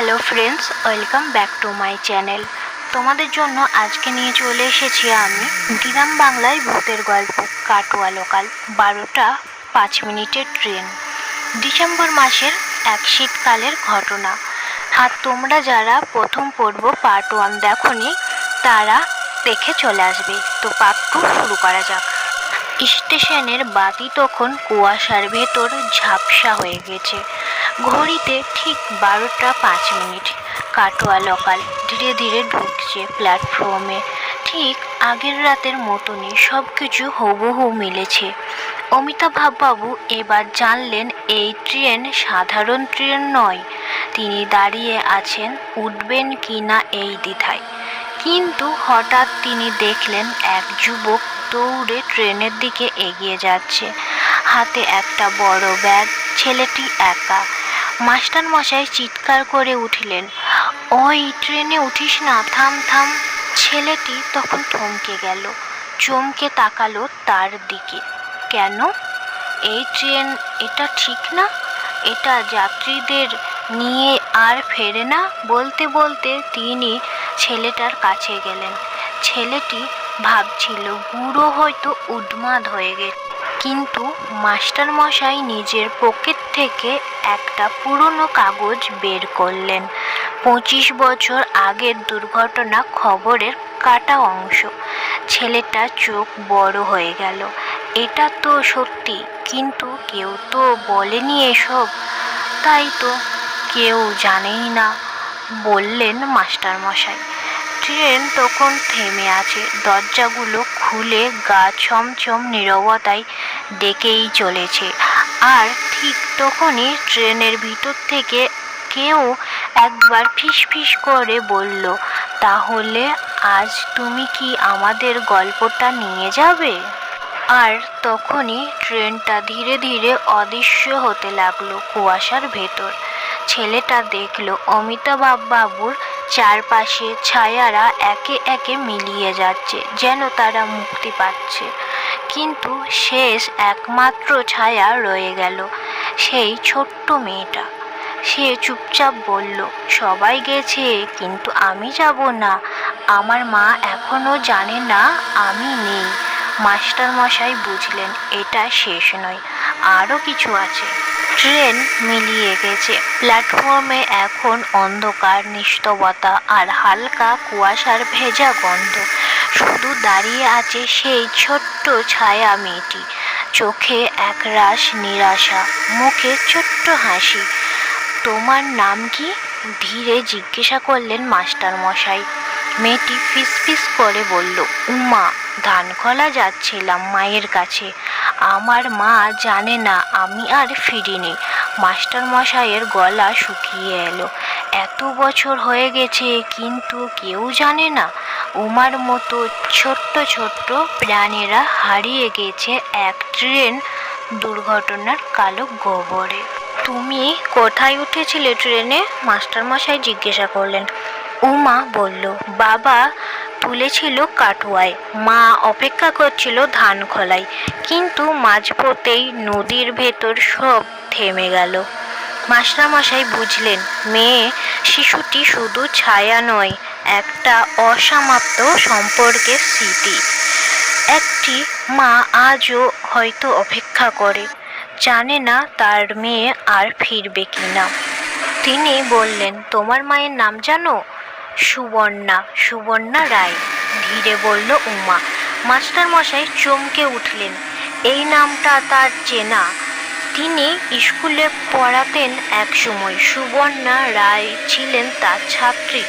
Hello friends, welcome back to my channel. তোমাদের জন্য আজকে নিয়ে চলে এসেছি আমি গ্রাম বাংলায় ভূতের গল্প, কাটোয়া লোকাল, বারোটা পাঁচ মিনিটের ট্রেন। ডিসেম্বর মাসের এক শীতকালের ঘটনা। আর তোমরা যারা প্রথম পর্ব পার্ট ওয়ান দেখনি, তারা দেখে চলে আসবে। তো পার্ট টু শুরু করা যাক। স্টেশনের বাতি তখন কুয়াশার ভেতর ঝাপসা হয়ে গেছে। ঘড়িতে ঠিক বারোটা পাঁচ মিনিট। কাটোয়া লোকাল ধীরে ধীরে ঢুকছে প্ল্যাটফর্মে ঠিক আগের রাতের মতনই সব কিছু হুবহু মিলেছে। অমিতাভ বাবু এবার জানলেন এই ট্রেন সাধারণ ট্রেন নয়। তিনি দাঁড়িয়ে আছেন, উঠবেন কি না এই দ্বিধায়। কিন্তু হঠাৎ তিনি দেখলেন এক যুবক দৌড়ে ট্রেনের দিকে এগিয়ে যাচ্ছে। হাতে একটা বড় ব্যাগ, ছেলেটি একা। মাস্টার মশাই চিৎকার করে উঠিলেন। ওই ট্রেনে উঠিস না, থাম থাম। ছেলেটি তখন থমকে গেল, চমকে তাকালো তার দিকে। কেন? এই ট্রেন, এটা ঠিক না? এটা যাত্রীদের নিয়ে আর ফেরে না? বলতে বলতে তিনি ছেলেটার কাছে গেলেন। ছেলেটি ভাবছিল, বুড়ো হয়তো উন্মাদ হয়ে গেছে। কিন্তু মাস্টার মশাই নিজের পকেট থেকে একটা পুরনো কাগজ বের করলেন। পঁচিশ বছর আগের দুর্ঘটনা খবরের কাটা অংশ। ছেলেটা চোখ বড় হয়ে গেল। এটা তো সত্যি, কিন্তু কেউ তো বলেনি এসব? তাই তো, কেউ জানেই না, বললেন মাস্টার মশাই ট্রেন তখন থেমে আছে। দরজাগুলো খুলে গা ছমছম নীরবতায় ডেকেই চলেছে। আর ঠিক তখনই ট্রেনের ভিতর থেকে কেউ একবার ফিস করে বলল, তাহলে আজ তুমি কি আমাদের গল্পটা নিয়ে যাবে? আর তখনই ট্রেনটা ধীরে ধীরে অদৃশ্য হতে লাগল কুয়াশার ভেতর। ছেলেটা দেখল অমিতাভ বাবুর চারপাশে ছায়ারা একে একে মিলিয়ে যাচ্ছে, যেন তারা মুক্তি পাচ্ছে। কিন্তু শেষ একমাত্র ছায়া রয়ে গেল, সেই ছোট্ট মেয়েটা। সে চুপচাপ বলল, সবাই গেছে, কিন্তু আমি যাব না। আমার মা এখনও জানে না আমি নেই। মাস্টার মশাই বুঝলেন, এটা শেষ নয়, আরও কিছু আছে। ট্রেন মিলিয়ে গেছে। প্ল্যাটফর্মে এখন অন্ধকার নিস্তবতা আর হালকা কুয়াশার ভেজা গন্ধ। শুধু দাঁড়িয়ে আছে সেই ছোট্ট ছায়া মেয়েটি। চোখে একরাশ নিরাশা, মুখে ছোট্ট হাসি। তোমার নাম কি? ধীরে জিজ্ঞাসা করলেন মাস্টার মশাই মেয়েটি ফিস ফিস করে বলল, উমা, ধান ধানখলা যাচ্ছিলাম মায়ের কাছে। আমার মা জানে না আমি আর ফিরিনি। মাস্টার মশাইয়ের গলা শুকিয়ে এলো। এত বছর হয়ে গেছে, কিন্তু কেউ জানে না। উমার মতো ছোট্ট ছোট্ট প্রাণীরা হারিয়ে গেছে এক ট্রেন দুর্ঘটনার কালো গোবরে। তুমি কোথায় উঠেছিলে ট্রেনে? মাস্টারমশাই জিজ্ঞাসা করলেন। উমা বলল, বাবা তুলেছিল কাটুয়ায়। মা অপেক্ষা করছিল ধান খোলায়। কিন্তু মাঝপথেই নদীর ভেতর সব থেমে গেল। মাস্টারমশাই বুঝলেন, মেয়ে শিশুটি শুধু ছায়া নয়, একটা অসমাপ্ত সম্পর্কের স্মৃতি। একটি মা আজও হয়তো অপেক্ষা করে। জানে না তার মেয়ে আর ফিরবে কি না তিনি বললেন, তোমার মায়ের নাম জানো? সুবর্ণা সুবর্ণা রায়। ধীরে বলল, উমা, মাস্টার মশাই চমকে উঠলেন। এই নামটা তার চেনা। তিনি স্কুলে পড়াতেন এক সময়। সুবর্ণা রায় ছিলেন তার ছাত্রী।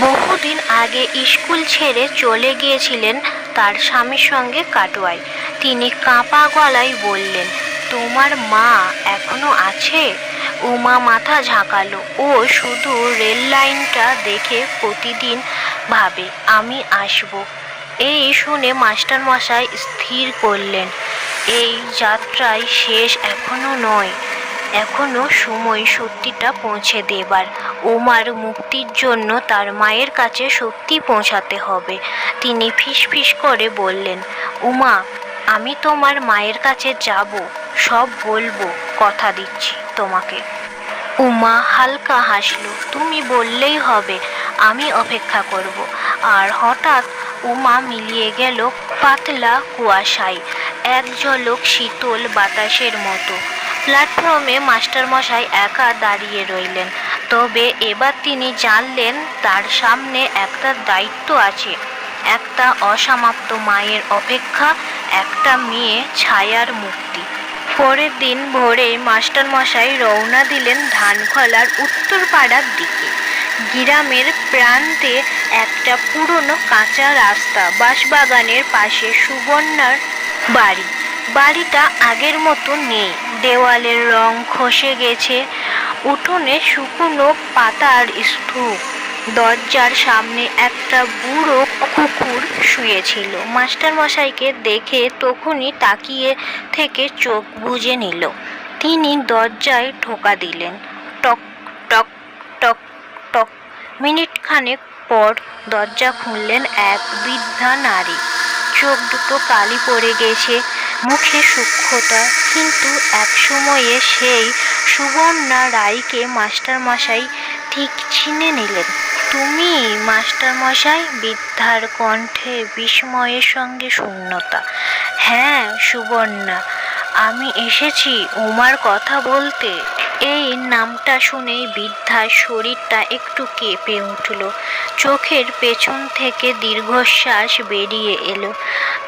বহুদিন আগে স্কুল ছেড়ে চলে গিয়েছিলেন তার স্বামীর সঙ্গে কাটোয়ায়। তিনি কাঁপা গলায় বললেন, তোমার মা এখনও আছে? উমা মাথা ঝাঁকালো। ও শুধু রেল লাইনটা দেখে প্রতিদিন ভাবে, আমি আসব। এই শুনে মাস্টার মশাই স্থির করলেন। এই যাত্রায় শেষ এখনও নয়। এখনও সময় সত্যিটা পৌঁছে দেবার। উমার মুক্তির জন্য তার মায়ের কাছে সত্যি পৌঁছাতে হবে। তিনি ফিস ফিস করে বললেন, উমা, আমি তোমার মায়ের কাছে যাব। সব বলব, কথা দিচ্ছি তোমাকে। উমা হালকা হাসলো, তুমি বললেই হবে, আমি অপেক্ষা করব। আর হঠাৎ উমা মিলিয়ে গেল পাতলা কুয়াশায়, এক ঝলক শীতল বাতাসের মতো। প্ল্যাটফর্মে মাস্টারমশাই একা দাঁড়িয়ে রইলেন। তবে এবার তিনি জানলেন তার সামনে একটা দায়িত্ব আছে, একটা অসমাপ্ত মায়ের অপেক্ষা, একটা মেয়ে ছায়ার মুক্তি। পরের দিন ভোরে মাস্টারমশাই রওনা দিলেন ধানখলার উত্তর পাড়ার দিকে। গ্রামের প্রান্তে একটা পুরনো কাঁচা রাস্তা বাঁশবাগানের পাশে সুবর্ণার বাড়ি। বাড়িটা আগের মতো নেই। দেওয়ালের রং খসে গেছে। উঠোনে শুকনো পাতার স্তূপ। দরজার সামনে একটা বুড়ো কুকুর শুয়েছিল। মাস্টারমশাইকে দেখে তখনই তাকিয়ে থেকে চোখ বুজে নিল। তিনি দরজায় ঠোকা দিলেন। টক টক টক টক। মিনিট খানেক পর দরজা খুললেন এক বৃদ্ধা নারী। চোখ দুটো কালি পড়ে গেছে, মুখে সূক্ষ্মতা। কিন্তু এক সময়ে সেই সুবর্ণা রায়কে মাস্টারমশাই ঠিক চিনে নিলেন। তুমি মাস্টারমশাই বৃদ্ধার কণ্ঠে বিস্ময়ের সঙ্গে শূন্যতা। হ্যাঁ সুবর্ণা, আমি এসেছি উমার কথা বলতে। এই নামটা শুনেই বৃদ্ধার শরীরটা একটু কেঁপে উঠল। চোখের পেছন থেকে দীর্ঘশ্বাস বেরিয়ে এলো।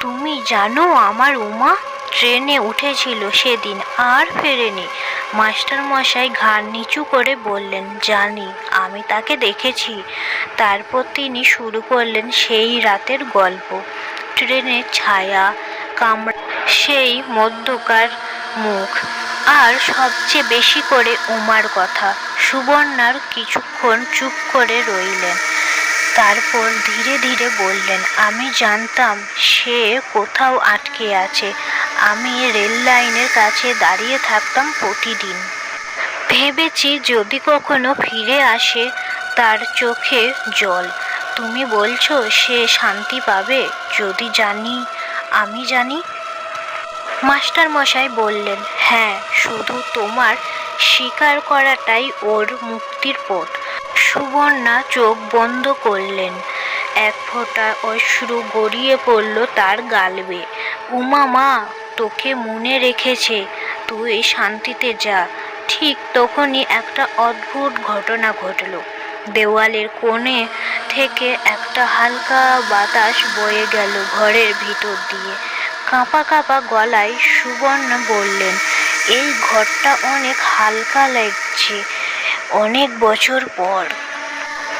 তুমি জানো আমার উমা ট্রেনে উঠেছিল সেদিন আর ফেরেনি। মাস্টারমশাই ঘাড় নিচু করে বললেন, জানি, আমি তাকে দেখেছি। তারপর তিনি শুরু করলেন সেই রাতের গল্প। ট্রেনের ছায়া কামড়া সেই মধ্যকার মুখ, আর সবচেয়ে বেশি করে উমার কথা। সুবর্ণার কিছুক্ষণ চুপ করে রইলেন। তারপর ধীরে ধীরে বললেন, আমি জানতাম সে কোথাও আটকে আছে। আমি রেল লাইনের কাছে দাঁড়িয়ে থাকতাম প্রতিদিন। ভেবেছি যদি কখনো ফিরে আসে তার চোখে জল। তুমি বলছো সে শান্তি পাবে? যদি জানি, আমি জানি? মাস্টার মশাই বললেন হ্যাঁ শুধু তোমার স্বীকার করাটাই ওর মুক্তির পথ। সুবর্ণা চোখ বন্ধ করলেন। এক ফোঁটা অশ্রু গড়িয়ে পড়ল তার গালবে। উমা মা তোকে মনে রেখেছে, তুই শান্তিতে যা। ঠিক তখনই একটা অদ্ভুত ঘটনা ঘটল। দেওয়ালের কোণে থেকে একটা হালকা বাতাস বয়ে গেল ঘরের ভিতর দিয়ে। কাঁপা কাঁপা গলায় সুবর্ণ বললেন, এই ঘরটা অনেক হালকা লাগছে, অনেক বছর পর।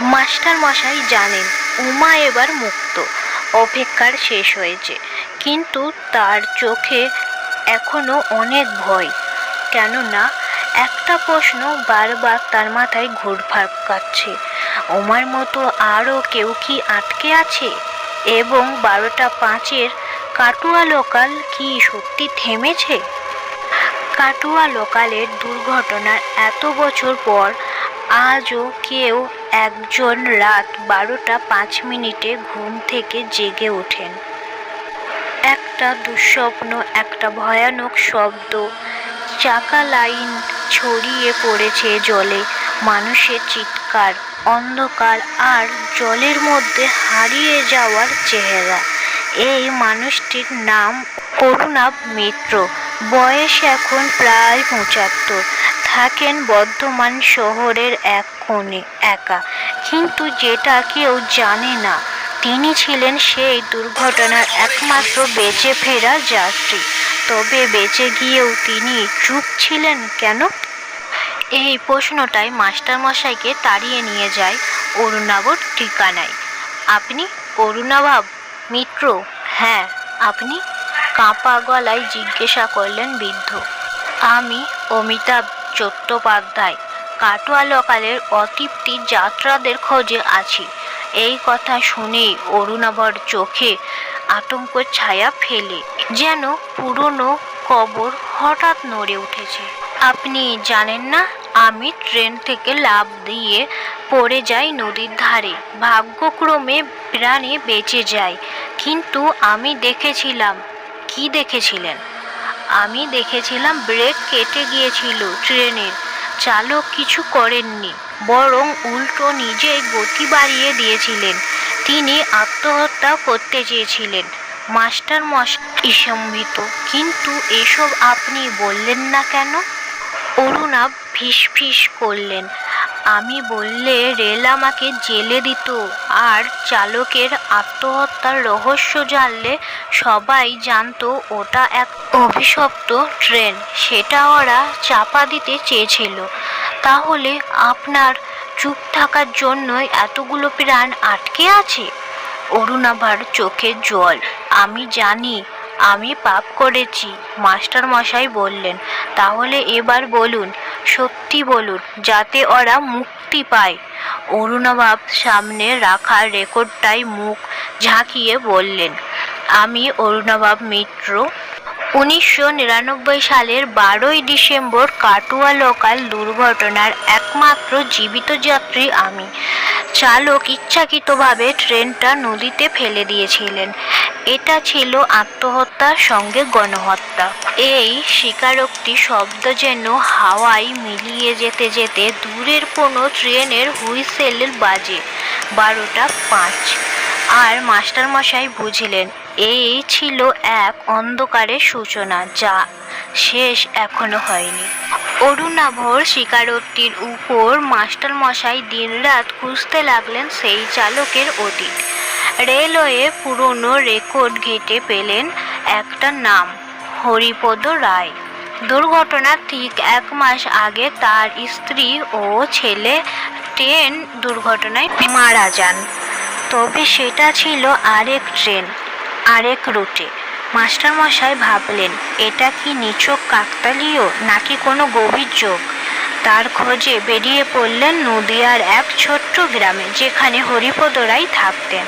মাস্টার মশাই জানেন, উমা এবার মুক্ত। অপেক্ষার শেষ হয়েছে। কিন্তু তার চোখে এখনও অনেক ভয়। কেননা একটা প্রশ্ন বারবার তার মাথায় ঘুরপাক কাচ্ছে ওমার মতো আরও কেউ কি আটকে আছে? এবং বারোটা পাঁচের কাটুয়া লোকাল কি সত্যি থেমেছে? কাটুয়া লোকালের দুর্ঘটনার এত বছর পর আজও কেউ একজন রাত বারোটা পাঁচ মিনিটে ঘুম থেকে জেগে ওঠেন। একটা দুঃস্বপ্ন, একটা ভয়ানক শব্দ। চাকা লাইন ছড়িয়ে পড়েছে জলে। মানুষের চিৎকার, অন্ধকার আর জলের মধ্যে হারিয়ে যাওয়ার চেহারা। এই মানুষটির নাম অরুণাভ মিত্র। বয়স এখন প্রায় পঁচাত্তর। থাকেন বর্ধমান শহরের এক কোণে, একা। কিন্তু যেটা কেউ জানে না তিনি ছিলেন সেই দুর্ঘটনার একমাত্র বেঁচে ফেরা যাত্রী। তবে বেঁচে গিয়েও তিনি চুপ ছিলেন কেন? এই প্রশ্নটাই মাস্টারমশাইকে তাড়িয়ে নিয়ে যায় অরুণাবর ঠিকানায়। আপনি অরুণাভাব মিত্র? হ্যাঁ আপনি? কাঁপা গলায় জিজ্ঞাসা করলেন বৃদ্ধ। আমি অমিতাভ চট্টোপাধ্যায়, কাটোয়া লোকালের অতৃপ্তি যাত্রাদের খোঁজে আছি। এই কথা শুনেই অরুণাভর চোখে আতঙ্ক ছায়া ফেলে। যেন পুরনো কবর হঠাৎ নড়ে উঠেছে। আপনি জানেন না, আমি ট্রেন থেকে লাফ দিয়ে পড়ে যাই নদীর ধারে। ভাগ্যক্রমে প্রাণে বেঁচে যাই। কিন্তু আমি দেখেছিলাম, কি দেখেছিলেন? আমি দেখেছিলাম ব্রেক কেটে গিয়েছিল ট্রেনের। চালক কিছু করেননি। বরং উল্টো নিজেই গতি বাড়িয়ে দিয়েছিলেন। তিনি আত্মহত্যা করতে চেয়েছিলেন। মাস্টার মশাই সম্বিত কিন্তু এসব আপনি বললেন না কেন? অরুণাভ ফিস ফিস করলেন। আমি বললে রেল আমাকে জেলে দিত। আর চালকের আত্মহত্যার রহস্য জানলে সবাই জানতো ওটা এক অভিশপ্ত ট্রেন। সেটা ওরা চাপা দিতে চেয়েছিল। তাহলে আপনার চুপ থাকার জন্যই এতগুলো প্রাণ আটকে আছে? অরুণাভার চোখে জল। আমি জানি, আমি পাপ করেছি, মাস্টার মশাই বললেন। তাহলে এবার বলুন, সত্যি বলুন, যাতে ওরা মুক্তি পায়। অরুণাভাব সামনে রাখা রেকর্ডটাই মুখ ঝাঁকিয়ে বললেন, আমি অরুণাভাব মিত্র। উনিশশো নিরানব্বই সালের বারোই ডিসেম্বর কাটুয়া লোকাল দুর্ঘটনার একমাত্র জীবিত যাত্রী আমি। চালক ইচ্ছাকৃতভাবে ট্রেনটা নদীতে ফেলে দিয়েছিলেন। এটা ছিল আত্মহত্যার সঙ্গে গণহত্যা। এই স্বীকারোক্তি শব্দ যেন হাওয়ায় মিলিয়ে যেতে যেতে দূরের কোনো ট্রেনের হুইসেলের বাজে। বারোটা পাঁচ। আর মাস্টারমশাই বুঝলেন, এই ছিল এক অন্ধকারের সূচনা যা শেষ এখনও হয়নি। অরুণাভর স্বীকারোক্তির উপর মাস্টারমশাই দিনরাত খুঁজতে লাগলেন সেই চালকের অতীত। রেলওয়ে পুরনো রেকর্ড ঘেটে পেলেন একটা নাম, হরিপদ রায়। দুর্ঘটনার ঠিক এক মাস আগে তার স্ত্রী ও ছেলে ট্রেন দুর্ঘটনায় মারা যান। তবে সেটা ছিল আরেক ট্রেন, আরেক রুটে। মাস্টারমশাই ভাবলেন, এটা কি নিচক কাকতালীয় নাকি কোনো গভীর যোগ তার খোঁজে বেরিয়ে পড়লেন নদিয়ার এক ছোট্ট গ্রামে, যেখানে হরিপদ রায় থাকতেন।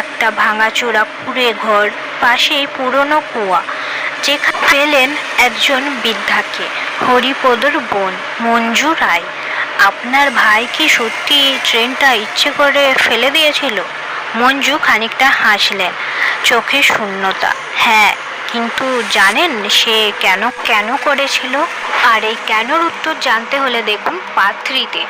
একটা ভাঙাচোরা কুড়ে ঘর পাশেই পুরনো কুয়া, যেখানে পেলেন একজন বৃদ্ধাকে, হরিপদর বোন মঞ্জু রায়। আপনার ভাই কি সত্যি ট্রেনটা ইচ্ছে করে ফেলে দিয়েছিল? মঞ্জু খানিকটা হাসলেন। চোখে শূন্যতা। হ্যাঁ কিন্তু জানেন সে কেন কেন করেছিল? আর এই কেনর উত্তর জানতে হলে দেখুন পাত্রীতে।